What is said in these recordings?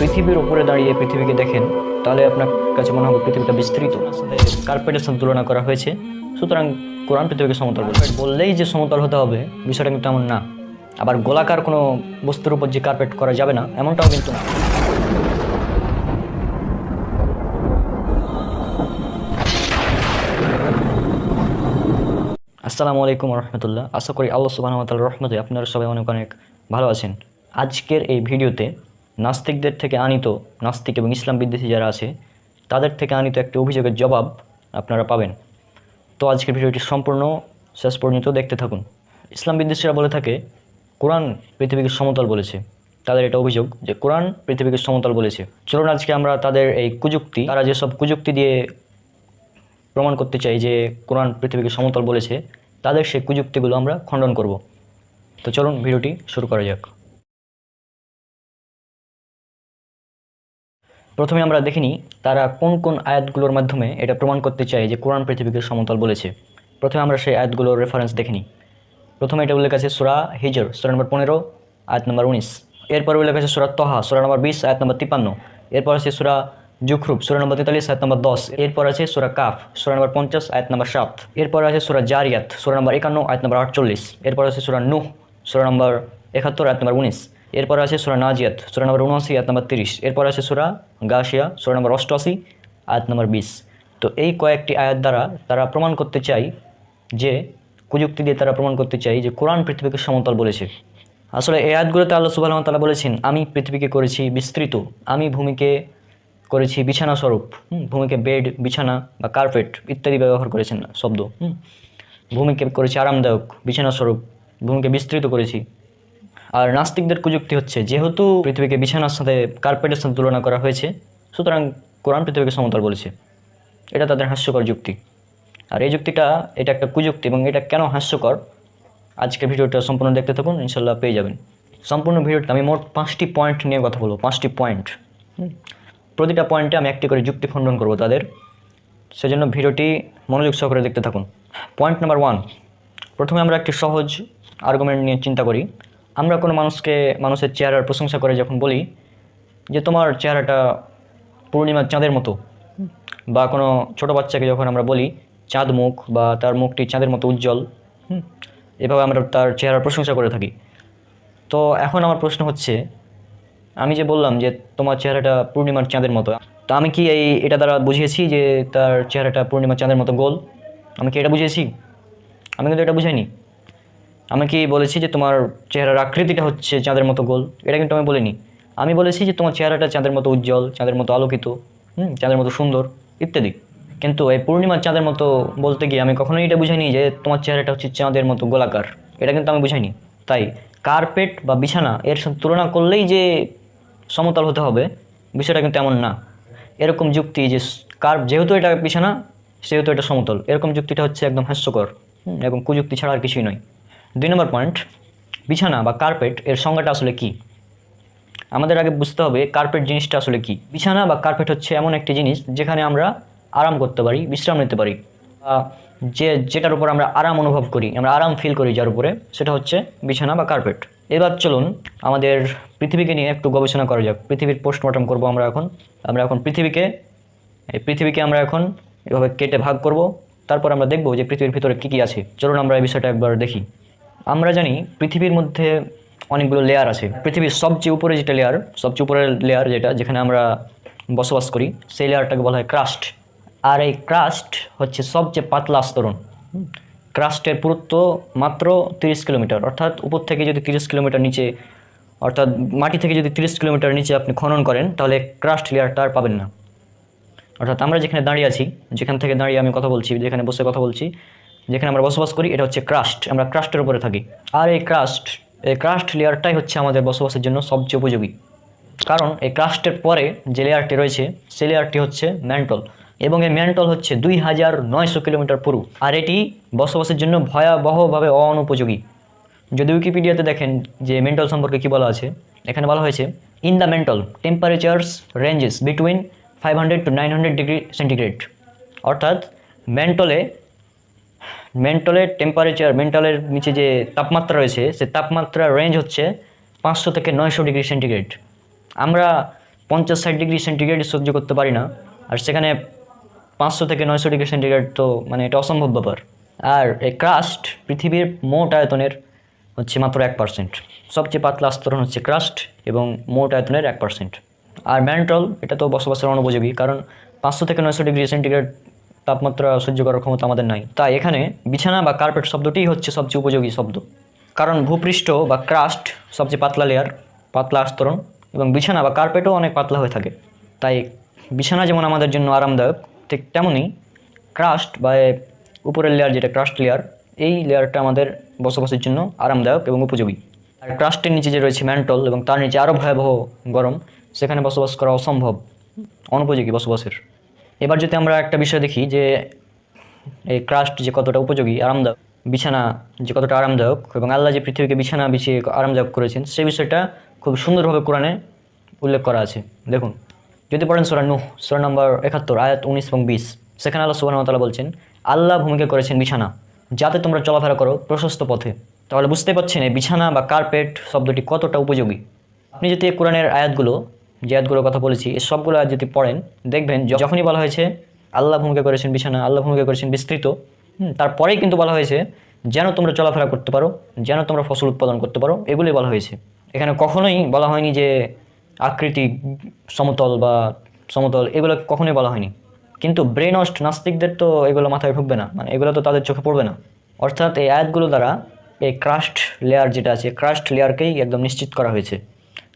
পৃথিবীর উপরে দাঁড়িয়ে পৃথিবীকে দেখেন, তাহলে আপনার কাছে মনে হবে পৃথিবীটা বিস্তৃত। কার্পেটের সাথে তুলনা করা হয়েছে। সুতরাং কোরআন পৃথিবীকে সমতল বলে। বললেই যে সমতল হতে হবে, বিষয়টা কিন্তু এমন না। আবার গোলাকার কোনো বস্তুর উপর যে কার্পেট করা যাবে না, এমনটাও কিন্তু না। আসসালামু আলাইকুম রহমতুল্লাহ। আশা করি আল্লাহ সুবাহতাল রহমতে আপনারা সবাই অনেক অনেক ভালো আছেন। আজকের এই ভিডিওতে নাস্তিকদের থেকে আনিত নাস্তিক এবং ইসলাম বিদ্বেষী যারা আছে, তাদের থেকে আনিত একটি অভিযোগের জবাব আপনারা পাবেন। তো আজকের ভিডিওটি সম্পূর্ণ, শেষ পর্যন্ত দেখতে থাকুন। ইসলাম বিদ্বেষীরা বলে থাকে, কোরআন পৃথিবীকে সমতল বলেছে। তাদের এটা অভিযোগ যে কোরআন পৃথিবীকে সমতল বলেছে। চলুন আজকে আমরা তাদের এই কুযুক্তি, তারা যেসব কুযুক্তি দিয়ে প্রমাণ করতে চাই যে কোরআন পৃথিবীকে সমতল বলেছে, তাদের সেই কুযুক্তিগুলো আমরা খণ্ডন করব। তো চলুন ভিডিওটি শুরু করা যাক। প্রথমে আমরা দেখিনি তারা কোন কোন আয়াতগুলোর মাধ্যমে এটা প্রমাণ করতে চায় যে কোরআন পৃথিবীকে সমতল বলেছে। প্রথমে আমরা সেই আয়াতগুলোর রেফারেন্স দেখিনি প্রথমে এটা উল্লেখ আছে সুরা হিজর, সুরা নম্বর পনেরো, আয়াত নম্বর উনিশ। এরপর উল্লেখ আছে সুরা তহা, সুরা নম্বর বিশ, আয়াত নম্বর তিপ্পান্ন। এরপর আছে সুরা জুখরুপ সুরা নম্বর তেতাল্লিশ, আয়াত নম্বর দশ। এরপর আছে সুরা কাফ, সুরা নম্বর পঞ্চাশ, আয়াত নম্বর সাত। এরপর আছে সুরা জারিয়াত, সুরা নম্বর একান্ন, আয়াত নম্বর আটচল্লিশ। এরপর আছে সুরা নুহ, সুরা নম্বর একাত্তর, আয়াত নম্বর উনিশ। এরপর আছে সুরা নাজিয়াত, সুরা নম্বর উনআশি আয়াত নম্বর তিরিশ। এরপর আছে সুরা গাশিয়া, সুরা নম্বর অষ্টআশি, আয়াত নম্বর বিশ। তো এই কয়েকটি আয়াত দ্বারা তারা প্রমাণ করতে চাই যে প্রযুক্তি দিয়ে তারা প্রমাণ করতে চাই যে কোরআন পৃথিবীকে সমতল বলেছে। আসলে এই আয়াতগুলোতে আল্লাহ সুবাহ তালা বলেছেন, আমি পৃথিবীকে করেছি বিস্তৃত, আমি ভূমিকে করেছি বিছানা স্বরূপ ভূমিকে বেড, বিছানা বা কার্পেট ইত্যাদি ব্যবহার করেছেন শব্দ। ভূমিকে করেছি আরামদায়ক, বিছানা স্বরূপ, ভূমিকে বিস্তৃত করেছি। আর নাস্তিকদের কুযুক্তি হচ্ছে, যেহেতু পৃথিবীকে বিছানার সাথে কার্পেটের সাথে তুলনা করা হয়েছে, সুতরাং কোরআন পৃথিবীকে সমতল বলেছে। এটা তাদের হাস্যকর যুক্তি। আর এই যুক্তিটা, এটা একটা কুযুক্তি এবং এটা কেন হাস্যকর? আজকে ভিডিওটা সম্পূর্ণ দেখতে থাকুন ইনশাল্লাহ পেয়ে যাবেন। সম্পূর্ণ ভিডিওটা, আমি মোট পাঁচটি পয়েন্ট নিয়ে কথা বলব, পাঁচটি পয়েন্ট প্রতিটা পয়েন্টে আমি একটি করে যুক্তি খণ্ডন করব তাদের। সেজন্য ভিডিওটি মনোযোগ সহকারে দেখতে থাকুন। পয়েন্ট নাম্বার ওয়ান প্রথমে আমরা একটি সহজ আর্গুমেন্ট নিয়ে চিন্তা করি। আমরা কোনো মানুষকে, মানুষের চেহারার প্রশংসা করে যখন বলি যে তোমার চেহারাটা পূর্ণিমার চাঁদের মতো বা কোনো ছোট বাচ্চাকে যখন আমরা বলি চাঁদ মুখ বা তার মুখটি চাঁদের মতো উজ্জ্বল এভাবে আমরা তার চেহারার প্রশংসা করে থাকি। তো এখন আমার প্রশ্ন হচ্ছে, আমি যে বললাম যে তোমার চেহারাটা পূর্ণিমার চাঁদের মতো, তো আমি কি এই, এটা দ্বারা বুঝিয়েছি যে তার চেহারাটা পূর্ণিমার চাঁদের মতো গোল? আমি কি এটা বুঝিয়েছি? আমি কিন্তু এটা বুঝাইনি। আমি কি বলেছি যে তোমার চেহারার আকৃতিটা হচ্ছে চাঁদের মতো গোল? এটা কিন্তু আমি বলিনি। আমি বলেছি যে তোমার চেহারাটা চাঁদের মতো উজ্জ্বল, চাঁদের মতো আলোকিত, হুম, চাঁদের মতো সুন্দর, ইত্যাদি। কিন্তু এই পূর্ণিমার চাঁদের মতো বলতে গিয়ে আমি কখনোই এটা বুঝাইনি যে তোমার চেহারাটা হচ্ছে চাঁদের মতো গোলাকার। এটা কিন্তু আমি বুঝাইনি। তাই কার্পেট বা বিছানা এর সাথে তুলনা করলেই যে সমতল হতে হবে, বিষয়টা কিন্তু এমন না। এরকম যুক্তি যে কার্প যেহেতু এটা বিছানা, সেহেতু এটা সমতল। এরকম যুক্তিটা হচ্ছে একদম হাস্যকর এবং কুযুক্তি ছাড়া আর কিছুই নয়। দুই নম্বর পয়েন্ট বিছানা বা কার্পেট এর সংজ্ঞাটা আসলে কী? আমাদের আগে বুঝতে হবে কার্পেট জিনিসটা আসলে কি। বিছানা বা কার্পেট হচ্ছে এমন একটি জিনিস যেখানে আমরা আরাম করতে পারি, বিশ্রাম নিতে পারি। যে, যেটার উপর আমরা আরাম অনুভব করি, আমরা আরাম ফিল করি যার উপরে, সেটা হচ্ছে বিছানা বা কার্পেট এবার চলুন আমাদের পৃথিবীকে নিয়ে একটু গবেষণা করা যাক। পৃথিবীর পোস্টমর্টম করব আমরা এখন। আমরা এখন পৃথিবীকে, এই পৃথিবীকে আমরা এখন এভাবে কেটে ভাগ করব। তারপর আমরা দেখব যে পৃথিবীর ভিতরে কী কী আছে। চলুন আমরা এই বিষয়টা একবার দেখি। আমরা জানি পৃথিবীর মধ্যে অনেকগুলো লেয়ার আছে। পৃথিবীর সবচেয়ে উপরে যেটা লেয়ার সবচেয়ে উপরের লেয়ার যেটা, যেখানে আমরা বসবাস করি, সেই লেয়ারটাকে বলা হয় ক্রাস্ট আর এই ক্রাস্ট হচ্ছে সবচেয়ে পাতলা আস্তরণ। ক্রাস্টের পুরুত্ব মাত্র তিরিশ কিলোমিটার, অর্থাৎ উপর থেকে যদি তিরিশ কিলোমিটার নিচে, অর্থাৎ মাটি থেকে যদি তিরিশ কিলোমিটার নিচে আপনি খনন করেন, তাহলে ক্রাস্ট লেয়ারটা আর পাবেন না। অর্থাৎ আমরা যেখানে দাঁড়িয়ে আছি, যেখান থেকে দাঁড়িয়ে আমি কথা বলছি, যেখানে বসে কথা বলছি যেখানে আমরা বসবাস করি, এটা হচ্ছে ক্রাস্ট আমরা ক্রাস্টের উপরে থাকি। আর এই ক্রাস্ট এই ক্রাস্ট লেয়ারটাই হচ্ছে আমাদের বসবাসের জন্য সবচেয়ে উপযোগী। কারণ এই ক্রাস্টের পরে যে লেয়ারটি রয়েছে, সেই লেয়ারটি হচ্ছে ম্যান্টল এবং এই ম্যান্টল হচ্ছে দুই হাজার নয়শো কিলোমিটার পুরু। আর এটি বসবাসের জন্য ভয়াবহভাবে অনুপযোগী যদি উইকিপিডিয়াতে দেখেন যে মেন্টাল সম্পর্কে কী বলা আছে, এখানে বলা হয়েছে in the mantle temperatures ranges between five hundred to nine hundred degree centigrade অর্থাৎ মেন্টলে মেন্টলের টেম্পারেচার মেন্টালের নিচে যে তাপমাত্রা রয়েছে, সে তাপমাত্রার রেঞ্জ হচ্ছে পাঁচশো থেকে নয়শো ডিগ্রি সেন্টিগ্রেড আমরা পঞ্চাশ ষাট ডিগ্রি সেন্টিগ্রেড সহ্য করতে পারি না, আর সেখানে পাঁচশো থেকে নয়শো ডিগ্রি সেন্টিগ্রেড তো মানে এটা অসম্ভব ব্যাপার। আর এই ক্রাস্ট পৃথিবীর মোট আয়তনের হচ্ছে মাত্র এক পার্সেন্ট সবচেয়ে পাতলা আস্তরণ হচ্ছে ক্রাস্ট এবং মোট আয়তনের এক পার্সেন্ট আর ম্যান্টল এটা তো বসবাসের অনুপযোগী কারণ পাঁচশো থেকে নয়শো ডিগ্রি সেন্টিগ্রেড তাপমাত্রা সহ্য করার ক্ষমতা আমাদের নাই। তাই এখানে বিছানা বা কার্পেট শব্দটিই হচ্ছে সবচেয়ে উপযোগী শব্দ। কারণ ভূপৃষ্ঠ বা ক্রাস্ট সবচেয়ে পাতলা লেয়ার পাতলা আস্তরণ এবং বিছানা বা কার্পেটও অনেক পাতলা হয়ে থাকে। তাই বিছানা যেমন আমাদের জন্য আরামদায়ক, ঠিক তেমনই ক্রাস্ট বা উপরের লেয়ার যেটা ক্রাস্ট লেয়ার এই লেয়ারটা আমাদের বসবাসের জন্য আরামদায়ক এবং উপযোগী। আর ক্রাস্টের নিচে যে রয়েছে ম্যান্টল এবং তার নিচে আরও ভয়াবহ গরম, সেখানে বসবাস করা অসম্ভব, অনুপযোগী বসবাসের। এবার যদি আমরা একটা বিষয় দেখি যে এই ক্রাস্ট যে কতটা উপযোগী, আরামদায়ক, বিছানা যে কতটা আরামদায়ক এবং আল্লাহ যে পৃথিবীকে বিছানা বিছিয়ে আরামদায়ক করেছেন, সেই বিষয়টা খুব সুন্দরভাবে কোরআনে উল্লেখ করা আছে। দেখুন, যদি পড়েন সোরা নুহ, সোরা নম্বর একাত্তর, আয়াত উনিশ এবং বিশ, সেখানে আল্লাহ সুবাহতালা বলছেন, আল্লাহ ভূমিকা করেছেন বিছানা, যাতে তোমরা চলাফেরা করো প্রশস্ত পথে। তাহলে বুঝতে পারছেন এই বিছানা বা কার্পেট শব্দটি কতটা উপযোগী। আপনি যদি এই কোরআনের আয়াতগুলো যে আয়াতগুলোর কথা বলেছি এই সবগুলো আয়াত যদি পড়েন, দেখবেন যখনই বলা হয়েছে, আল্লাহ ভূমিকা করেছেন বিছানা, আল্লাহ ভূমিকা করেছেন বিস্তৃত তারপরেই কিন্তু বলা হয়েছে, যেন তোমরা চলাফেরা করতে পারো, যেন তোমরা ফসল উৎপাদন করতে পারো, এগুলোই বলা হয়েছে। এখানে কখনোই বলা হয়নি যে আকৃতি, সমতল বা সমতল, এগুলো কখনোই বলা হয়নি। কিন্তু ব্রেনস্ট নাস্তিকদের তো এগুলো মাথায় ঢুকবে না মানে এগুলো তো তাদের চোখে পড়বে না। অর্থাৎ এই আয়াতগুলো দ্বারা এই ক্রাস্ট লেয়ার যেটা আছে ক্রাস্ট লেয়ারকেই একদম নিশ্চিত করা হয়েছে।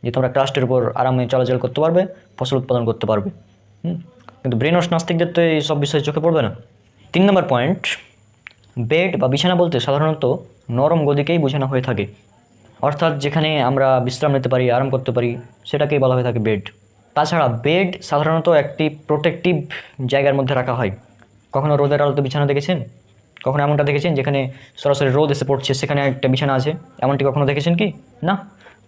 যে তোমরা ক্রাস্টের উপর আরামে চলাচল করতে পারবে, ফসল উৎপাদন করতে পারবে। কিন্তু ব্রেনস নাস্তিকদের তো এই সব বিষয়ে চোখে পড়বে না। তিন নম্বর পয়েন্ট বেড বা বিছানা বলতে সাধারণত নরম গদিকেই বোঝানো হয়ে থাকে। অর্থাৎ যেখানে আমরা বিশ্রাম নিতে পারি, আরাম করতে পারি, সেটাকেই বলা হয়ে থাকে বেড তাছাড়া বেড সাধারণত একটি প্রোটেক্টিভ জায়গার মধ্যে রাখা হয়। কখনো রোদের আলোতে বিছানা দেখেছেন? কখনো এমনটা দেখেছেন যেখানে সরাসরি রোদ এসে পড়ছে, সেখানে একটা বিছানা আছে? এমনটি কখনো দেখেছেন কি? না।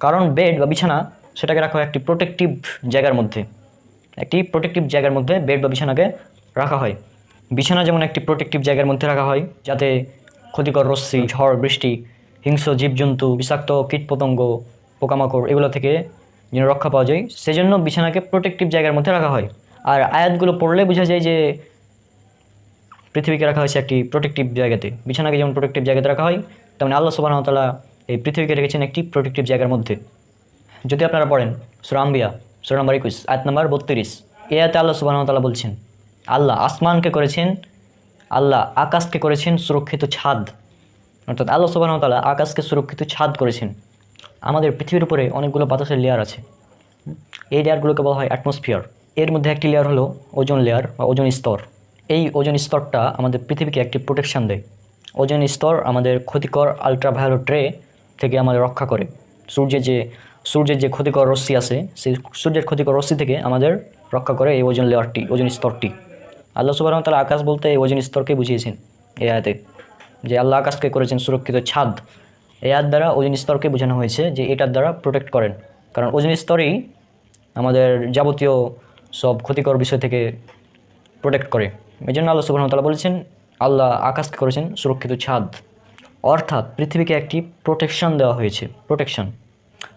কারণ বেড বা বিছানা সেটাকে রাখা হয় একটি প্রোটেক্টিভ জায়গার মধ্যে। একটি প্রোটেক্টিভ জায়গার মধ্যে বেড বা বিছানাকে রাখা হয়। বিছানা যেমন একটি প্রোটেক্টিভ জায়গার মধ্যে রাখা হয়, যাতে ক্ষতিকর রশ্মি, ঝড়, বৃষ্টি, হিংস্র জীবজন্তু, বিষাক্ত কীটপতঙ্গ, পোকামাকড় এগুলো থেকে যেন রক্ষা পাওয়া যায়, সেজন্য বিছানাকে প্রোটেক্টিভ জায়গার মধ্যে রাখা হয়। আর আয়াতগুলো পড়লে বোঝা যায় যে পৃথিবীকে রাখা হয়েছে একটি প্রোটেক্টিভ জায়গাতে। বিছানাকে যেমন প্রোটেক্টিভ জায়গাতে রাখা হয়, তেমন আল্লাহ সুবাহতালা এই পৃথিবীকে রেখেছেন একটি প্রোটেক্টিভ জায়গার মধ্যে। যদি আপনারা পড়েন সুরাম্বিয়া সুরা নম্বর একুশ, আয়াত নম্বর বত্রিশ এ আয়াতে আল্লাহ সুবাহতাল্লাহ বলছেন, আল্লাহ আসমানকে করেছেন, আল্লাহ আকাশকে করেছেন সুরক্ষিত ছাদ। অর্থাৎ আল্লাহ সুবাহতাল্লাহ আকাশকে সুরক্ষিত ছাদ করেছেন। আমাদের পৃথিবীর উপরে অনেকগুলো বাতাসের লেয়ার আছে। এই লেয়ারগুলোকে বলা হয় অ্যাটমসফিয়ার এর মধ্যে একটি লেয়ার হলো ওজন লেয়ার বা ওজন স্তর। এই ওজন স্তরটা আমাদের পৃথিবীকে একটি প্রোটেকশন দেয়। ওজন স্তর আমাদের ক্ষতিকর আলট্রাভায়োলেট রে থেকে আমাদের রক্ষা করে। সূর্যের যে সূর্যের যে ক্ষতিকর রশ্মি আছে, সেই সূর্যের ক্ষতিকর রশ্মি থেকে আমাদের রক্ষা করে এই ওজন লেয়ারটি, ওজন স্তরটি। আল্লাহ সুবাহ তালা আকাশ বলতে এই ওজন স্তরকে বুঝিয়েছেন এই আয়াতে। যে আল্লাহ আকাশকে করেছেন সুরক্ষিত ছাদ। এই আয়াত দ্বারা ওজন স্তরকে বোঝানো হয়েছে যে এটার দ্বারা প্রোটেক্ট করেন। কারণ ওজন স্তরেই আমাদের যাবতীয় সব ক্ষতিকর বিষয় থেকে প্রোটেক্ট করে। এই জন্য আল্লাহ সুবাহ তালা বলেছেন, আল্লাহ আকাশকে করেছেন সুরক্ষিত ছাদ। অর্থাৎ পৃথিবীকে একটি প্রোটেকশন দেওয়া হয়েছে। প্রোটেকশন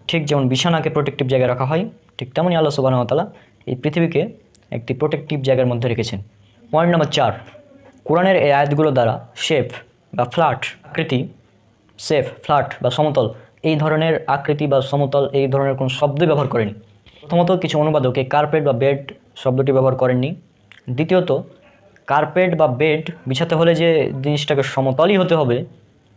ঠিক যেমন বিছানাকে প্রোটেক্টিভ জায়গায় রাখা হয়, ঠিক তেমনই আল্লাহ সুবাহ তালা এই পৃথিবীকে একটি প্রোটেক্টিভ জায়গার মধ্যে রেখেছেন। পয়েন্ট নম্বর চার, কোরআনের এই আয়াতগুলো দ্বারা শেপ বা ফ্ল্যাট আকৃতি সেফ ফ্ল্যাট বা সমতল, এই ধরনের আকৃতি বা সমতল, এই ধরনের কোনো শব্দই ব্যবহার করেনি। প্রথমত কিছু অনুবাদক কার্পেট বা বেড শব্দটি ব্যবহার করেননি। দ্বিতীয়ত কার্পেট বা বেড বিছাতে হলে যে জিনিসটাকে সমতলই হতে হবে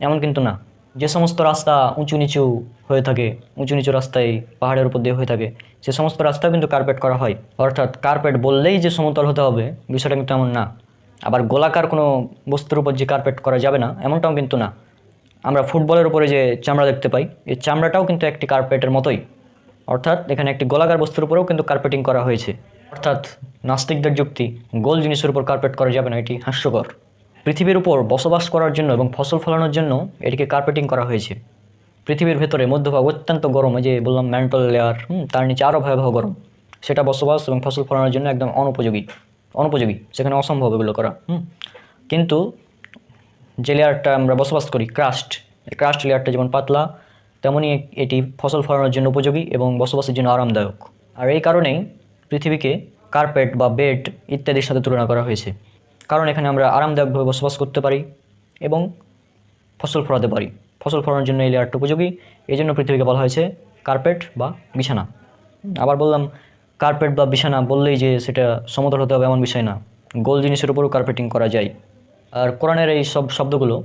এমন কিন্তু না। যে সমস্ত রাস্তা উঁচু নিচু হয়ে থাকে, উঁচু নিচু রাস্তায় পাহাড়ের উপর দিয়ে হয়ে থাকে, সে সমস্ত রাস্তাও কিন্তু কার্পেট করা হয়। অর্থাৎ কার্পেট বললেই যে সমতল হতে হবে, বিষয়টা কিন্তু এমন না। আবার গোলাকার কোনো বস্তুর উপর যে কার্পেট করা যাবে না, এমনটাও কিন্তু না। আমরা ফুটবলের উপরে যে চামড়া দেখতে পাই, এই চামড়াটাও কিন্তু একটি কার্পেটের মতোই। অর্থাৎ এখানে একটি গোলাকার বস্তুর উপরেও কিন্তু কার্পেটিং করা হয়েছে। অর্থাৎ নাস্তিকদের যুক্তি, গোল জিনিসের উপর কার্পেট করা যাবে না, এটি হাস্যকর। পৃথিবীর উপর বসবাস করার জন্য এবং ফসল ফলানোর জন্য এটিকে কার্পেটিং করা হয়েছে। পৃথিবীর ভেতরে মধ্যভাগ অত্যন্ত গরম যে বললাম ম্যান্টল লেয়ার হুম, তার নিচে আরও ভয়াবহ গরম। সেটা বসবাস এবং ফসল ফলানোর জন্য একদম অনুপযোগী অনুপযোগী সেখানে অসম্ভব এগুলো করা কিন্তু যে লেয়ারটা আমরা বসবাস করি ক্রাস্ট ক্রাস্ট লেয়ারটা যেমন পাতলা তেমনই এটি ফসল ফলানোর জন্য উপযোগী এবং বসবাসের জন্য আরামদায়ক। আর এই কারণেই পৃথিবীকে কার্পেট বা বেড ইত্যাদির সাথে তুলনা করা হয়েছে। কারণ এখানে আমরা আরামদায়কভাবে বসবাস করতে পারি এবং ফসল ফলাতে পারি। ফসল ফলানোর জন্য এই লেয়ারটা উপযোগী। এই জন্য পৃথিবীকে বলা হয়েছে কার্পেট বা বিছানা। আবার বললাম কার্পেট বা বিছানা বললেই যে সেটা সমতল হতে হবে এমন বিষয় না। গোল জিনিসের উপরও কার্পেটিং করা যায়। আর কোরআনের এই সব শব্দগুলো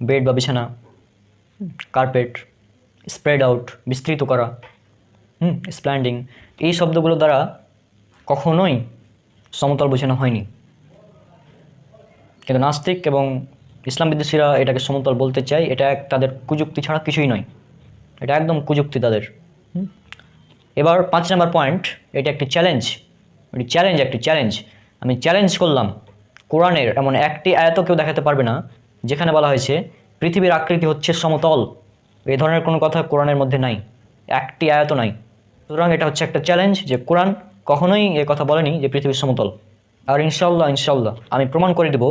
বেড বা বিছানা কার্পেট স্প্রেড আউট বিস্তৃত করা, হুম স্প্ল্যান্ডিং এই শব্দগুলো দ্বারা কখনোই সমতল বোঝানো হয়নি। কিন্তু নাস্তিক এবং ইসলাম বিদ্বেষীরা এটাকে সমতল বলতে চায় এটা এক তাদের কুযুক্তি ছাড়া কিছুই নয়। এটা একদম কুযুক্তি তাদের। এবার পাঁচ নম্বর পয়েন্ট এটা একটি চ্যালেঞ্জ এটি চ্যালেঞ্জ একটি চ্যালেঞ্জ আমি চ্যালেঞ্জ করলাম কোরআনের এমন একটি আয়াতও কেউ দেখাতে পারবে না যেখানে বলা হয়েছে পৃথিবীর আকৃতি হচ্ছে সমতল। এই ধরনের কোনো কথা কোরআনের মধ্যে নাই। একটি আয়াত নাই। সুতরাং এটা হচ্ছে একটা চ্যালেঞ্জ যে কোরআন কখনোই এ কথা বলেনি যে পৃথিবীর সমতল। আর ইনশাল্লাহ ইনশাল্লাহ আমি প্রমাণ করে দেব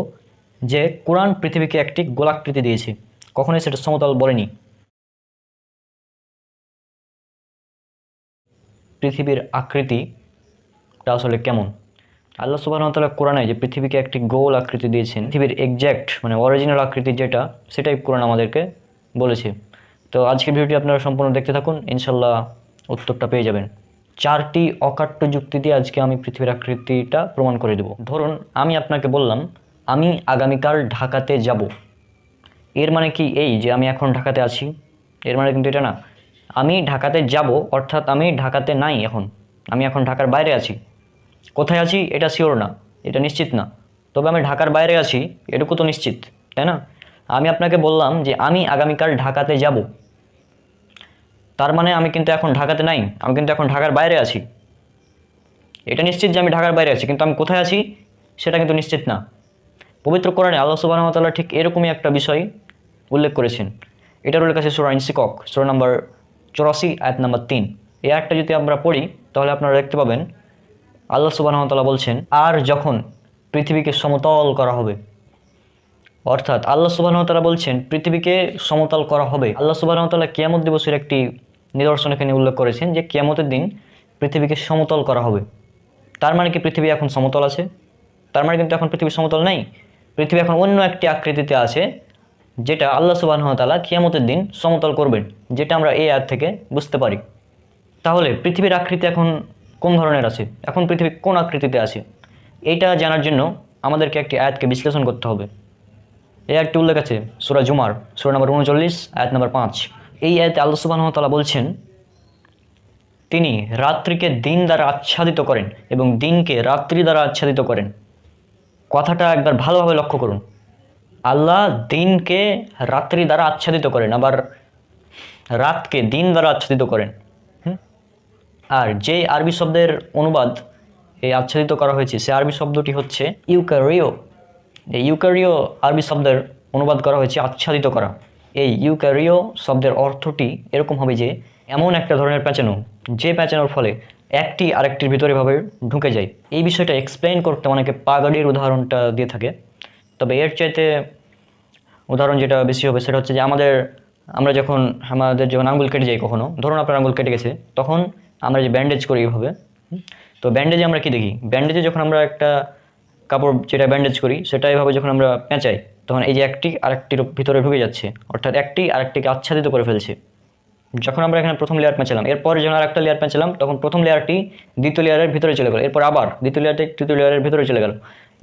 যে কোরআন পৃথিবীকে একটি গোলাকৃতি দিয়েছে। কখনোই সেটা সমতল বলেনি। পৃথিবীর আকৃতিটা আসলে কেমন? আল্লাহ সুবাহতাল্লাহ কোরআনে যে পৃথিবীকে একটি গোল আকৃতি দিয়েছেন, পৃথিবীর এক্স্যাক্ট মানে অরিজিনাল আকৃতি যেটা, সেটাই কোরআন আমাদেরকে বলেছে। তো আজকের ভিডিওটি আপনারা সম্পূর্ণ দেখতে থাকুন ইনশাল্লাহ উত্তরটা পেয়ে যাবেন। চারটি অকাট্য যুক্তি দিয়ে আজকে আমি পৃথিবীর আকৃতিটা প্রমাণ করে দেব। ধরুন, আমি আপনাকে বললাম আমি আগামীকাল ঢাকাতে যাব। এর মানে কি এই যে আমি এখন ঢাকাতে আছি? এর মানে কিন্তু এটা না। আমি ঢাকাতে যাব, অর্থাৎ আমি ঢাকাতে নাই এখন। আমি এখন ঢাকার বাইরে আছি। কোথায় আছি এটা শিওর না, এটা নিশ্চিত না। তবে আমি ঢাকার বাইরে আছি, এটুকু তো নিশ্চিত, তাই না? আমি আপনাকে বললাম যে আমি আগামীকাল ঢাকাতে যাব। তার মানে আমি কিন্তু এখন ঢাকাতে নাই, আমি কিন্তু এখন ঢাকার বাইরে আছি। এটা নিশ্চিত যে আমি ঢাকার বাইরে আছি, কিন্তু আমি কোথায় আছি সেটা কিন্তু নিশ্চিত না। পবিত্র কোরআনে আল্লাহ সুবাহতাল্লাহ ঠিক এরকমই একটা বিষয় উল্লেখ করেছেন। এটার উল্লেখ আছে সুরা ইনসিকক, সুরা নাম্বার চৌরাশি, আয়াত নাম্বার তিন। এই আয়াতটা যদি আমরা পড়ি, তাহলে আপনারা দেখতে পাবেন, আল্লাহ সুবাহতাল্লাহ বলছেন, আর যখন পৃথিবীকে সমতল করা হবে, অর্থাৎ আল্লাহ সুবাহতাল্লাহ বলছেন, পৃথিবীকে সমতল করা হবে। আল্লাহ সুবাহতাল্লাহ কিয়ামত দিবসের একটি নিদর্শন এখানে উল্লেখ করেছেন যে কিয়ামতের দিন পৃথিবীকে সমতল করা হবে। তার মানে কি পৃথিবী এখন সমতল আছে? তার মানে কিন্তু এখন পৃথিবী সমতল নেই? পৃথিবী এখন অন্য একটি আকৃতিতে আছে, যেটা আল্লাহ সুবাহতাল্লাহ কিয়ামতের দিন সমতল করবেন, যেটা আমরা এই আয়াত থেকে বুঝতে পারি। তাহলে পৃথিবীর আকৃতি এখন কোন ধরনের আছে? এখন পৃথিবী কোন আকৃতিতে আছে? এইটা জানার জন্য আমাদেরকে একটি আয়াতকে বিশ্লেষণ করতে হবে। এই আয়াতটি উল্লেখ আছে সুরা জুমার, সুরা নম্বর উনচল্লিশ, আয়াত নম্বর পাঁচ। এই আয়াতে আল্লাহ সুবাহতাল্লাহ বলছেন, তিনি রাত্রিকে দিন দ্বারা আচ্ছাদিত করেন এবং দিনকে রাত্রি দ্বারা আচ্ছাদিত করেন। কথাটা একবার ভালোভাবে লক্ষ্য করুন। আল্লাহ দিনকে রাত্রি দ্বারা আচ্ছাদিত করেন, আবার রাতকে দিন দ্বারা আচ্ছাদিত করেন? আর যে আরবি শব্দের অনুবাদ এই আচ্ছাদিত করা হয়েছে, সে আরবি শব্দটি হচ্ছে ইউকারিও। এই ইউকারিও আরবি শব্দের অনুবাদ করা হয়েছে আচ্ছাদিত করা। এই ইউকারিও শব্দের অর্থটি এরকম হবে যে, এমন একটা ধরনের প্যাঁচানো, যে প্যাঁচানোর ফলে একটি আরেকটির ভিতরে ভাবে ঢুকে যায়। এই বিষয়টা এক্সপ্লেইন করতে অনেকে পাগাড়ির উদাহরণটা দিয়ে থাকে। তবে এর চাইতে উদাহরণ যেটা বেশি হবে সেটা হচ্ছে যে আমাদের, আমরা যখন আমাদের যখন আঙ্গুল কেটে যাই কখনো, ধরুন আপনার আঙ্গুল কেটে গেছে, তখন আমরা যে ব্যান্ডেজ করি এইভাবে তো ব্যান্ডেজে আমরা কি দেখি? ব্যান্ডেজে যখন আমরা একটা কাপড় যেটা ব্যান্ডেজ করি, সেটা এভাবে যখন আমরা পেঁচাই, তখন এই যে একটি আরেকটির ভিতরে ঢুকে যাচ্ছে, অর্থাৎ একটি আরেকটিকে আচ্ছাদিত করে ফেলছে। যখন আমরা এখানে প্রথম লেয়ার পেঁচালাম এরপর যখন আরেকটা লেয়ার পেঁচালাম তখন প্রথম লেয়ারটি দ্বিতীয় লেয়ারের ভিতরে চলে গেল। এরপর আবার দ্বিতীয় লেয়ারটি তৃতীয় লেয়ারের ভিতরে চলে গেল।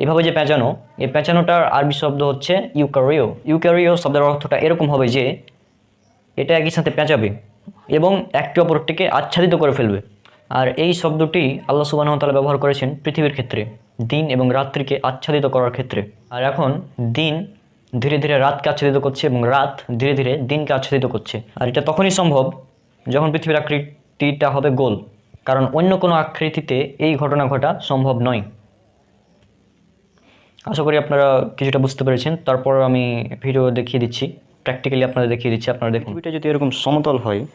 এভাবে যে পেঁচানো, এই পেঁচানোটার আরবি শব্দ হচ্ছে ইউকারিও। ইউকারিও শব্দের অর্থটা এরকম হবে যে, এটা একই সাথে পেঁচাবে এবং একটি অপরটিকে আচ্ছাদিত করে ফেলবে। আর এই শব্দটি আল্লাহ সুবাহতালা ব্যবহার করেছেন পৃথিবীর ক্ষেত্রে, দিন এবং রাত্রিকে আচ্ছাদিত করার ক্ষেত্রে। আর এখন দিন ধীরে ধীরে রাতকে আচ্ছাদিত করছে এবং রাত ধীরে ধীরে দিনকে আচ্ছাদিত করছে। আর এটা তখনই সম্ভব যখন পৃথিবীর আকৃতিটা হবে গোল। কারণ অন্য কোনো আকৃতিতে এই ঘটনা ঘটা সম্ভব নয়। আশা করি আপনারা কিছুটা বুঝতে পেরেছেন। তারপর আমি ভিডিও দেখিয়ে দিচ্ছি। প্র্যাকটিক্যালি আপনাদের দেখিয়ে দিচ্ছি। আপনারা দেখুন। পৃথিবীটা যদি এরকম সমতল হয়,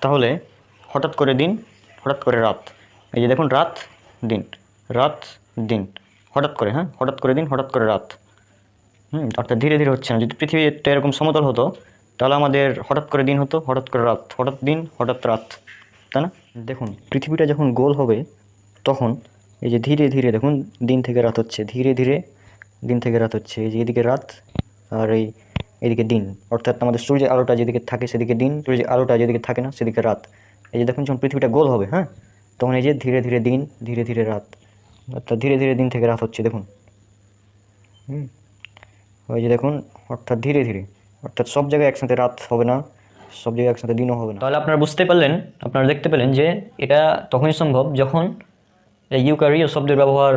তাহলে হঠাৎ করে দিন, হঠাৎ করে রাত। এই যে দেখুন, রাত, দিন। রাত, দিন। হঠাৎ করে হ্যাঁ? হঠাৎ করে দিন, হঠাৎ করে রাত। হুম অর্থাৎ ধীরে ধীরে হচ্ছে না। যদি পৃথিবীটা এরকম সমতল হতো, তাহলে আমাদের হঠাৎ করে দিন হতো, হঠাৎ করে রাত, হঠাৎ দিন, হঠাৎ রাত, তাই না? দেখুন, পৃথিবীটা যখন গোল হবে, তখন এই যে ধীরে ধীরে দেখুন, দিন থেকে রাত হচ্ছে, ধীরে ধীরে দিন থেকে রাত হচ্ছে। এই যে এদিকে রাত আর এই এদিকে দিন, অর্থাৎ আমাদের সূর্যের আলোটা যেদিকে থাকে, সেদিকে দিন, সূর্যের আলোটা যেদিকে থাকে না, সেদিকে রাত। এই যে দেখুন, যখন পৃথিবীটা গোল হবে হ্যাঁ তখন এই যে ধীরে ধীরে দিন, ধীরে ধীরে রাত, অর্থাৎ ধীরে ধীরে দিন থেকে রাত হচ্ছে, দেখুন। হুম ওই যে দেখুন, অর্থাৎ ধীরে ধীরে, অর্থাৎ সব জায়গায় একসাথে রাত হবে না, সব জায়গায় একসাথে দিনও হবে না। তাহলে আপনারা বুঝতে পারলেন, আপনারা দেখতে পেলেন যে এটা তখনই সম্ভব যখন এই ইউকারিও শব্দের ব্যবহার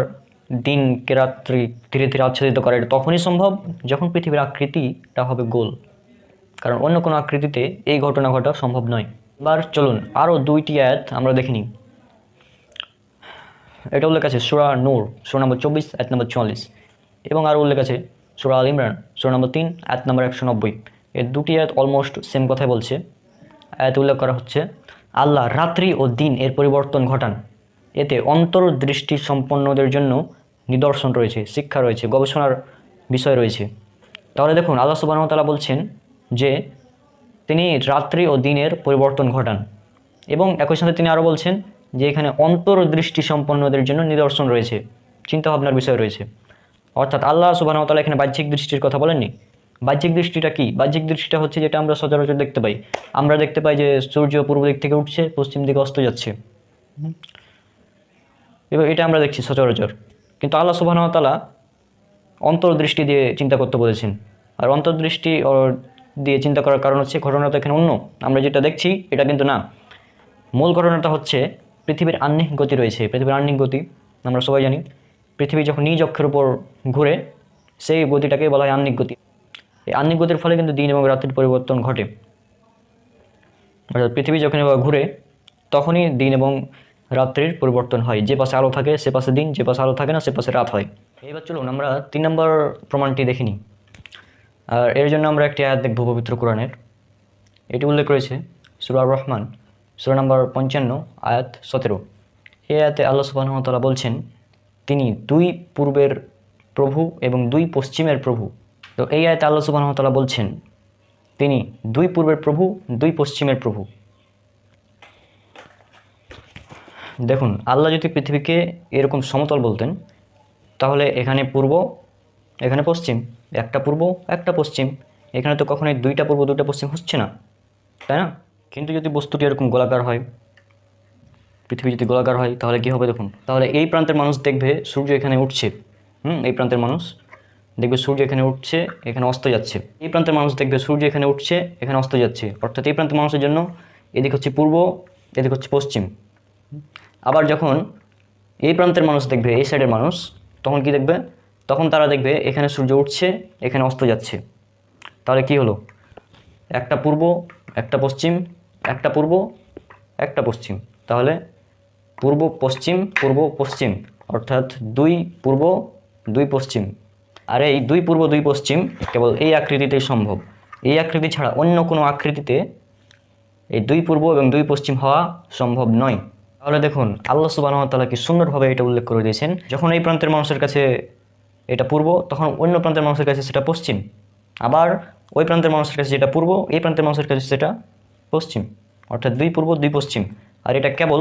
দিনকে রাত্রি ধীরে ধীরে আচ্ছাদিত করে, এটা তখনই সম্ভব যখন পৃথিবীর আকৃতিটা হবে গোল। কারণ অন্য কোনো আকৃতিতে এই ঘটনা ঘটা সম্ভব নয়। এবার চলুন, আরও দুইটি আয়াত আমরা দেখে নিই। এটা উল্লেখ আছে সুরা নূর, সুরা নম্বর চব্বিশ, আয়াত নম্বর চুয়াল্লিশ। এবং আরও উল্লেখ আছে সুরা আল ইমরান, সুরা নম্বর তিন, আয়াত নম্বর একশো নব্বই। এর দুটি আয়াত অলমোস্ট সেম কথাই বলছে। আয়াত উল্লেখ করা হচ্ছে, আল্লাহ রাত্রি ও দিন এর পরিবর্তন ঘটান। এতে অন্তর্দৃষ্টি সম্পন্নদের জন্য নিদর্শন রয়েছে, শিক্ষা রয়েছে, গবেষণার বিষয় রয়েছে। তাহলে দেখুন, আল্লাহ সুবাহতালা বলছেন যে, তিনি রাত্রি ও দিনের পরিবর্তন ঘটান। এবং একই সাথে তিনি আরও বলছেন যে, এখানে অন্তর্দৃষ্টি সম্পন্নদের জন্য নিদর্শন রয়েছে, চিন্তাভাবনার বিষয় রয়েছে। অর্থাৎ আল্লাহ সুবাহতালা এখানে বাহ্যিক দৃষ্টির কথা বলেননি। বাহ্যিক দৃষ্টিটা কি? বাহ্যিক দৃষ্টিটা হচ্ছে যেটা আমরা সচরাচর দেখতে পাই। আমরা দেখতে পাই যে সূর্য পূর্ব দিক থেকে উঠছে, পশ্চিম দিকে অস্ত যাচ্ছে। এবার এটা আমরা দেখছি সচরাচর। কিন্তু আল্লাহ সুবাহতালা অন্তর্দৃষ্টি দিয়ে চিন্তা করতে বলেছেন। আর অন্তর্দৃষ্টি দিয়ে চিন্তা করার কারণ হচ্ছে ঘটনাটা এখানে অন্য। আমরা যেটা দেখছি, এটা কিন্তু না। মূল ঘটনাটা হচ্ছে পৃথিবীর আহ্নিক গতি রয়েছে। পৃথিবীর আহ্নিক গতি, আমরা সবাই জানি। পৃথিবী যখন নিজ অক্ষের উপর ঘুরে, সেই গতিটাকে বলা হয় আহ্নিক গতি। এই আহ্নিক গতির ফলে কিন্তু দিন এবং রাত্রির পরিবর্তন ঘটে। অর্থাৎ পৃথিবী যখন এবার ঘুরে, তখনই দিন এবং রাত্রির পরিবর্তন হয়। যে পাশে আলো থাকে, সে পাশে দিন, যে পাশে আলো থাকে না, সে পাশে রাত হয়। এইবার চলুন আমরা তিন নম্বর প্রমাণটি দেখিনি আর এর জন্য আমরা একটি আয়াত দেখব পবিত্র কোরআনের। এটি উল্লেখ করেছে সুরার রহমান, সুরা নম্বর পঞ্চান্ন, আয়াত সতেরো। এই আয়াতে আল্লাহ সুবাহতালা বলছেন তিনি দুই পূর্বের প্রভু এবং দুই পশ্চিমের প্রভু। তো এই আয়াতে আল্লাহ সুবাহতালা বলছেন, তিনি দুই পূর্বের প্রভু, দুই পশ্চিমের প্রভু। দেখুন, আল্লাহ যদি পৃথিবীকে এরকম সমতল বলতেন, তাহলে এখানে পূর্ব, এখানে পশ্চিম, একটা পূর্ব, একটা পশ্চিম। এখানে তো কখনোই দুইটা পূর্ব, দুইটা পশ্চিম হচ্ছে না, তাই না? কিন্তু যদি বস্তুটি এরকম গোলাকার হয় পৃথিবী যদি গোলাকার হয়, তাহলে কী হবে দেখুন? তাহলে এই প্রান্তের মানুষ দেখবে সূর্য এখানে উঠছে। হুম, এই প্রান্তের মানুষ দেখবে সূর্য এখানে উঠছে, এখানে অস্ত যাচ্ছে। এই প্রান্তের মানুষ দেখবে সূর্য এখানে উঠছে, এখানে অস্ত যাচ্ছে। অর্থাৎ এই প্রান্তের মানুষের জন্য এদিক হচ্ছে পূর্ব, এদিক হচ্ছে পশ্চিম। আবার যখন এই প্রান্তের মানুষ দেখবে, এই সাইডের মানুষ, তখন কি দেখবে? তখন তারা দেখবে এখানে সূর্য উঠছে, এখানে অস্ত যাচ্ছে। তাহলে কি হলো? একটা পূর্ব, একটা পশ্চিম, একটা পূর্ব, একটা পশ্চিম। তাহলে পূর্ব পশ্চিম পূর্ব পশ্চিম, অর্থাৎ দুই পূর্ব, দুই পশ্চিম। আর এই দুই পূর্ব, দুই পশ্চিম কেবল এই আকৃতিতেই সম্ভব। এই আকৃতি ছাড়া অন্য কোনো আকৃতিতে এই দুই পূর্ব এবং দুই পশ্চিম হওয়া সম্ভব নয়। তাহলে দেখুন, আল্লাহ সুবাহতালা কি সুন্দরভাবে এটা উল্লেখ করে দিয়েছেন। যখন এই প্রান্তের মানুষের কাছে এটা পূর্ব, তখন অন্য প্রান্তের মানুষের কাছে সেটা পশ্চিম। আবার ওই প্রান্তের মানুষের কাছে যেটা পূর্ব, এই প্রান্তের মানুষের কাছে সেটা পশ্চিম। অর্থাৎ দুই পূর্ব, দুই পশ্চিম। আর এটা কেবল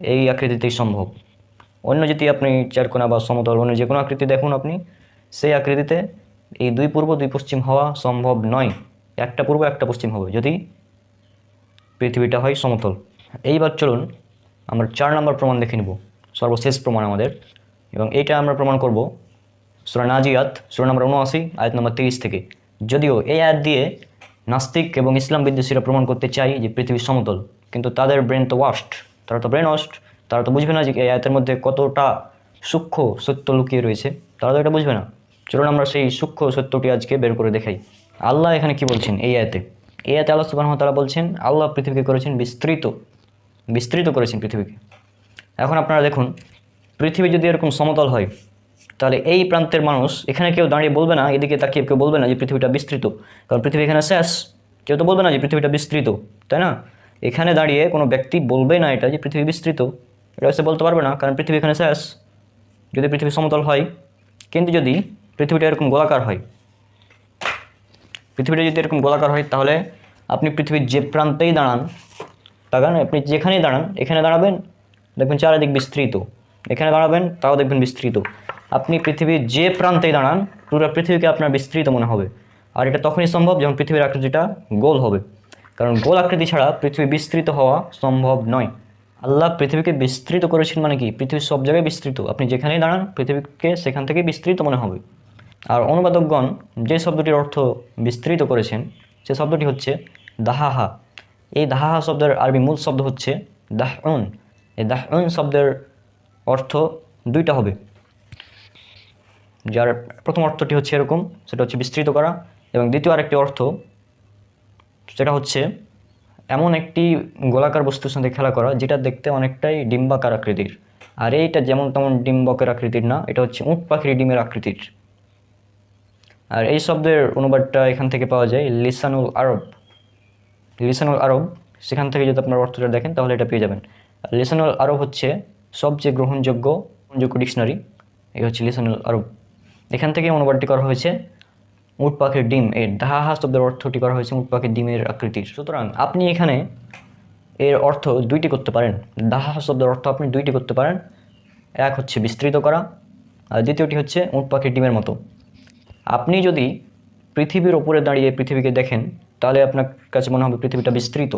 এই আকৃতিতেই সম্ভব। অন্য যদি আপনি চারকোনা বা সমতল অন্য যে কোনো আকৃতি দেখুন আপনি, সেই আকৃতিতে এই দুই পূর্ব, দুই পশ্চিম হওয়া সম্ভব নয়। একটা পূর্ব, একটা পশ্চিম হবে, যদি পৃথিবীটা হয় সমতল। এইবার চলুন আমরা চার নম্বর প্রমাণ দেখে নেব। সর্বশেষ প্রমাণ আমাদের। এবং এইটা আমরা প্রমাণ করব সুরা নাজিয়াত, সুরা নম্বর উনআশি আয়াত নম্বর তিরিশ থেকে। যদিও এই আয়াত দিয়ে নাস্তিক এবং ইসলাম বিদ্বেষীরা প্রমাণ করতে চাই যে পৃথিবী সমতল, কিন্তু তাদের ব্রেন তো ওয়াস্ট তারা তো ব্রেন ওয়াস্ট তারা তো বুঝবে না যে এই আয়াতের মধ্যে কতটা সূক্ষ্ম সত্য লুকিয়ে রয়েছে। তারা তো এটা বুঝবে না। চলুন আমরা সেই সূক্ষ্ম সত্যটি আজকে বের করে দেখাই। আল্লাহ এখানে কি বলছেন এই আয়াতে? এই আয়াতে আল্লাহ সুবাহ তারা বলছেন, আল্লাহ পৃথিবীকে করেছেন বিস্তৃত বিস্তৃত করেছেন পৃথিবীকে। এখন আপনারা দেখুন, পৃথিবী যদি এরকম সমতল হয়, তাহলে এই প্রান্তের মানুষ, এখানে কেউ দাঁড়িয়ে বলবে না, এদিকে তাকিয়ে কেউ বলবে না যে পৃথিবীটা বিস্তৃত। কারণ পৃথিবী এখানে শেষ। কেউ তো বলবে না যে পৃথিবীটা বিস্তৃত, তাই না? এখানে দাঁড়িয়ে কোনো ব্যক্তি বলবে না এটা যে পৃথিবী বিস্তৃত, এটা সে বলতে পারবে না, কারণ পৃথিবী এখানে শেষ যদি পৃথিবী সমতল হয়, কিন্তু যদি পৃথিবীটা এরকম গোলাকার হয়, পৃথিবীটা যদি এরকম গোলাকার হয়, তাহলে আপনি পৃথিবীর যে প্রান্তেই দাঁড়ান তাকান আপনি যেখানেই দাঁড়ান, এখানে দাঁড়াবেন, দেখবেন চারিদিক বিস্তৃত। এখানে দাঁড়াবেন, তাও দেখবেন বিস্তৃত। আপনি পৃথিবীর যে প্রান্তেই দাঁড়ান, পুরো পৃথিবীকে আপনার বিস্তৃত মনে হবে। আর এটা তখনই সম্ভব যখন পৃথিবীর আকৃতিটা গোল হবে। কারণ গোল আকৃতি ছাড়া পৃথিবী বিস্তৃত হওয়া সম্ভব নয়। আল্লাহ পৃথিবীকে বিস্তৃত করেছেন মানে কি? পৃথিবীর সব জায়গায় বিস্তৃত। আপনি যেখানেই দাঁড়ান, পৃথিবীকে সেখান থেকে বিস্তৃত মনে হবে। আর অনুবাদকগণ যে শব্দটির অর্থ বিস্তৃত করেছেন, সে শব্দটি হচ্ছে দাহাহা। এই দাহাহা শব্দের আরবি মূল শব্দ হচ্ছে দাহউন। এই দাহউন শব্দের অর্থ দুইটা হবে। যার প্রথম অর্থটি হচ্ছে এরকম, সেটা হচ্ছে বিস্তৃত করা। এবং দ্বিতীয় আরেকটি অর্থ সেটা হচ্ছে, এমন একটি গোলাকার বস্তুর সাথে খেলা করা, যেটা দেখতে অনেকটাই ডিম্বাকার আকৃতির। আর এইটা যেমন তেমন ডিম্বকের আকৃতির না, এটা হচ্ছে উঁট পাখির ডিমের আকৃতির। আর এই শব্দের অনুবাদটা এখান থেকে পাওয়া যায়, লিসানুল আরব। লিসানুল আরব, সেখান থেকে যদি আপনার অর্থটা দেখেন, তাহলে এটা পেয়ে যাবেন। আর লিসানুল আরব হচ্ছে সবচেয়ে গ্রহণযোগ্য গ্রহণযোগ্য ডিকশনারি, এই হচ্ছে লিসানুল আরব। এখান থেকে অনুবাদটি করা হয়েছে উট পাখির ডিম, এর দাহা শব্দের অর্থটি করা হয়েছে উট পাখির ডিমের আকৃতির। সুতরাং আপনি এখানে এর অর্থ দুইটি করতে পারেন। দাহা শব্দের অর্থ আপনি দুইটি করতে পারেন। এক হচ্ছে বিস্তৃত করা, আর দ্বিতীয়টি হচ্ছে উট পাখির ডিমের মতো। আপনি যদি পৃথিবীর ওপরে দাঁড়িয়ে পৃথিবীকে দেখেন, তাহলে আপনার কাছে মনে হবে পৃথিবীটা বিস্তৃত।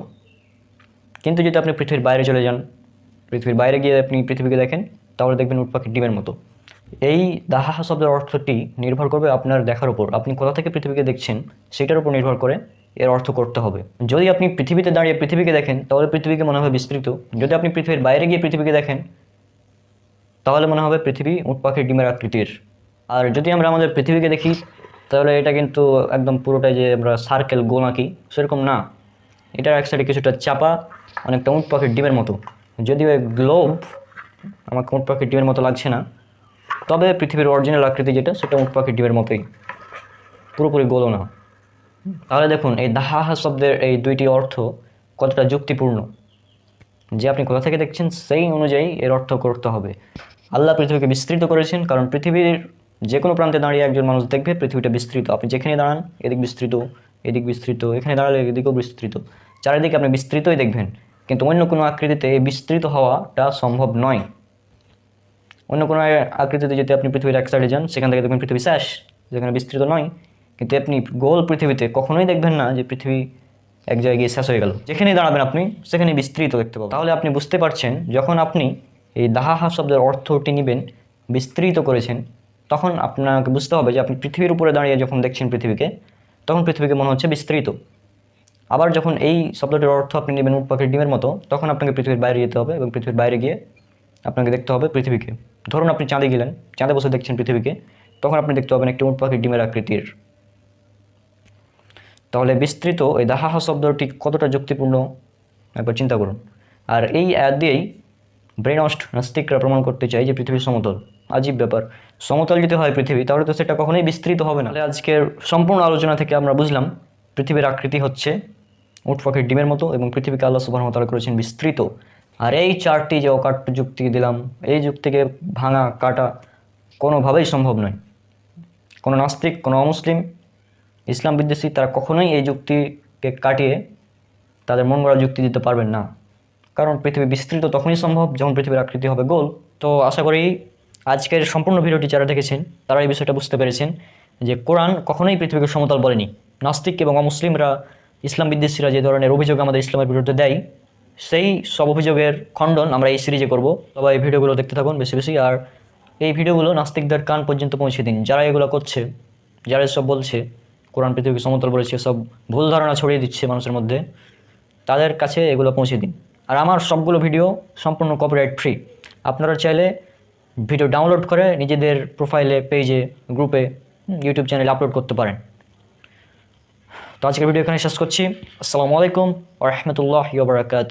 কিন্তু যদি আপনি পৃথিবীর বাইরে চলে যান, পৃথিবীর বাইরে গিয়ে আপনি পৃথিবীকে দেখেন, তাহলে দেখবেন উট পাখির ডিমের মতো। এই দাহা শব্দের অর্থটি নির্ভর করবে আপনার দেখার উপর। আপনি কোথা থেকে পৃথিবীকে দেখছেন, সেটার উপর নির্ভর করে এর অর্থ করতে হবে। যদি আপনি পৃথিবীতে দাঁড়িয়ে পৃথিবীকে দেখেন, তাহলে পৃথিবীকে মনে হবে বিস্তৃত। যদি আপনি পৃথিবীর বাইরে গিয়ে পৃথিবীকে দেখেন, তাহলে মনে হবে পৃথিবী উট পাখির ডিমের আকৃতির। আর যদি আমরা আমাদের পৃথিবীকে দেখি, তাহলে এটা কিন্তু একদম পুরোটাই যে আমরা সার্কেল গোল আঁকি সেরকম না। এটার এক সাইডে কিছুটা চাপা, অনেকটা উট পাখির ডিমের মতো। যদিও গ্লোব আমাকে উট পাখির ডিমের মতো লাগছে না তবে পৃথিবীর অরিজিনাল আকৃতি যেটা, সেটা উট পাখির ডিমের মতোই। পুরোপুরি গোলও না। তাহলে দেখুন, এই দাহাহা শব্দের এই দুইটি অর্থ কতটা যুক্তিপূর্ণ। যে আপনি কোথা থেকে দেখছেন, সেই অনুযায়ী এর অর্থ করতে হবে। আল্লাহ পৃথিবীকে বিস্তৃত করেছেন, কারণ পৃথিবীর যে কোনো প্রান্তে দাঁড়িয়ে একজন মানুষ দেখবে, পৃথিবীটা বিস্তৃত। আপনি যেখানে দাঁড়ান, এদিক বিস্তৃত এদিক বিস্তৃত, এখানে দাঁড়ালে এদিকেও বিস্তৃত। চারিদিকে আপনি বিস্তৃতই দেখবেন, কিন্তু অন্য কোনো আকৃতিতে বিস্তৃত হওয়াটা সম্ভব নয়। অন্য কোনো আকৃতিতে যদি আপনি পৃথিবীর এক সাইডে যান, সেখান থেকে দেখবেন পৃথিবী শেষ যেখানে বিস্তৃত নয়। কিন্তু আপনি গোল পৃথিবীতে কখনোই দেখবেন না যে পৃথিবী এক জায়গায় গিয়ে শেষ হয়ে গেল। যেখানেই দাঁড়াবেন আপনি সেখানে বিস্তৃত দেখতে পাবেন। তাহলে আপনি বুঝতে পারছেন, যখন আপনি এই দাহাহা শব্দের অর্থটি নেবেন, বিস্তৃত করেছেন, তখন আপনাকে বুঝতে হবে যে আপনি পৃথিবীর উপরে দাঁড়িয়ে যখন দেখছেন পৃথিবীকে, তখন পৃথিবীকে মনে হচ্ছে বিস্তৃত। আবার যখন এই শব্দটির অর্থ আপনি নেবেন উট পাখির ডিমের মতো, তখন আপনাকে পৃথিবীর বাইরে যেতে হবে এবং পৃথিবীর বাইরে গিয়ে আপনাকে দেখতে হবে পৃথিবীকে। ধরুন আপনি চাঁদে গেলেন, চাঁদে বসে দেখছেন পৃথিবীকে, তখন আপনি দেখতে পাবেন একটি উট পাখির ডিমের আকৃতির। তাহলে বিস্তৃত এই দাহাহা শব্দটি কতটা যুক্তিপূর্ণ? একবার চিন্তা করুন। আর এই অ্যাড দিয়েই ব্রেন অস্ট নাস্তিকরা প্রমাণ করতে চাই যে পৃথিবী সমতল। আজীব ব্যাপার। সমতল যদি হয় পৃথিবী, তাহলে তো সেটা কখনোই বিস্তৃত হবে না। আজকের সম্পূর্ণ আলোচনা থেকে আমরা বুঝলাম, পৃথিবীর আকৃতি হচ্ছে উট পাখির ডিমের মতো এবং পৃথিবীকে আল্লাহ সুবাহতালা করেছেন বিস্তৃত। আর এই চারটি যে অকাট্য যুক্তি দিলাম, এই যুক্তিকে ভাঙা কাটা কোনোভাবেই সম্ভব নয়। কোনো নাস্তিক, কোনো অমুসলিম, ইসলাম বিদ্বেষী, তারা কখনোই এই যুক্তিকে কাটিয়ে তাদের মন গড়া যুক্তি দিতে পারবেন না। কারণ পৃথিবী বিস্তৃত তখনই সম্ভব যখন পৃথিবীর আকৃতি হবে গোল। তো আশা করি আজকের সম্পূর্ণ ভিডিওটি যারা দেখেছেন, তারা এই বিষয়টা বুঝতে পেরেছেন যে কোরআন কখনোই পৃথিবীকে সমতল বলেনি। নাস্তিক এবং অমুসলিমরা, ইসলাম বিদ্বেষীরা যে ধরনের অভিযোগ আমাদের ইসলামের বিরুদ্ধে দেয় সেই সব অভিযোগের খণ্ডন আমরা এই সিরিজে করব। সবাই এই ভিডিওগুলো দেখতে থাকুন বেশি বেশি। আর এই ভিডিওগুলো নাস্তিকদের কান পর্যন্ত পৌঁছে দিন। যারা এগুলো করছে, যারা এসব বলছে, কোরআন পৃথিবীকে সমতল বলেছে, সব ভুল ধারণা ছড়িয়ে দিচ্ছে মানুষের মধ্যে, তাদের কাছে এগুলো পৌঁছে দিন। আর আমার সবগুলো ভিডিও সম্পূর্ণ কপিরাইট ফ্রি আপনারা চাইলে ভিডিও ডাউনলোড করে নিজেদের প্রোফাইলে পেজে গ্রুপে ইউটিউব চ্যানেলে আপলোড করতে পারেন। তো আজকের ভিডিও এখানে শেষ করছি। আসসালামু আলাইকুম ও রহমতুল্লাহ বারাকাত